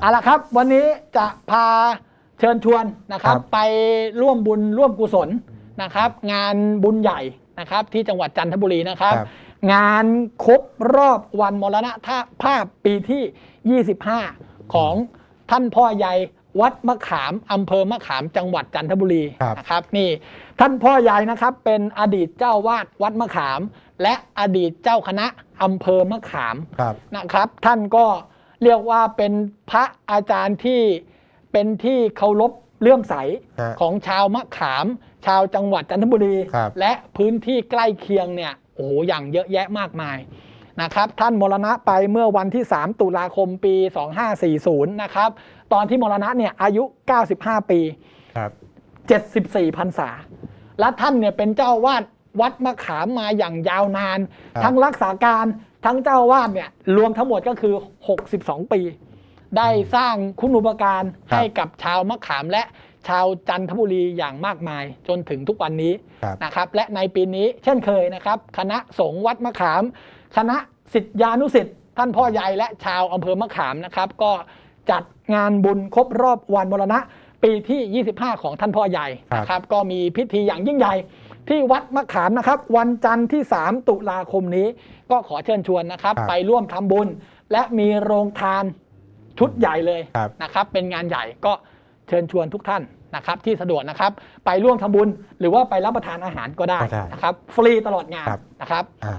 เอาละครับ วันนี้จะพาเชิญชวนนะครับ ครับ ไปร่วมบุญร่วมกุศลนะครับ งานบุญใหญ่นะครับ ที่จังหวัดจันทบุรีนะครับ ครับ งานครบรอบวันมรณภาพปีที่ 25 ของท่านพ่อใหญ่วัดมะขามอำเภอมะขามจังหวัดจันทบุรีครับ นะครับนี่ท่านพ่อใหญ่นะครับเป็นอดีตเจ้าวาดวัดมะขาม และอดีตเจ้าคณะอำเภอมะขาม ครับ นะครับท่านก็ เรียกว่าเป็นพระอาจารย์ที่เป็นที่เคารพเลื่อมใสฮะของชาวมะขาม ชาวจังหวัดจันทบุรี ครับ และพื้นที่ใกล้เคียงเนี่ยโอ้โหอย่างเยอะแยะมากมายนะครับ ท่านมรณะไปเมื่อวันที่ 3 ตุลาคมปี 2540 นะครับ ตอนที่มรณะเนี่ยอายุ 95 ปี ครับ 74พรรษา และท่านเนี่ยเป็นเจ้าวาด วัดมะขามมาอย่างยาวนานครับทั้งรักษาการทั้งเจ้าวาดเนี่ยรวมทั้งหมดก็คือ 62 ปี ได้สร้างคุณูปการครับให้กับชาวมะขามและชาวจันทบุรีอย่างมากมาย จนถึงทุกวันนี้ครับนะครับ และในปีนี้เช่นเคยนะครับ คณะสงฆ์วัดมะขาม คณะสิทธิานุสิทธิ์ท่านพ่อใหญ่และชาวอำเภอมะขามนะครับ ก็จัดงานบุญครบรอบวันมรณะ ปีที่ 25 ของท่านพ่อใหญ่ครับนะครับ ก็มีพิธีอย่างยิ่งใหญ่ ที่วัดมะขามนะครับ วันจันทร์ที่ 3 ตุลาคมนี้ ก็ขอเชิญชวนนะครับ ครับไปร่วมทำบุญ และมีโรงทานชุดใหญ่เลยครับ นะครับ เป็นงานใหญ่ก็เชิญชวนทุกท่านนะครับ ที่สะดวกนะครับ ไปร่วมทำบุญ หรือว่าไปรับประทานอาหารก็ได้ก็ได้นะครับ ฟรีตลอดงานครับ นะครับ อ่า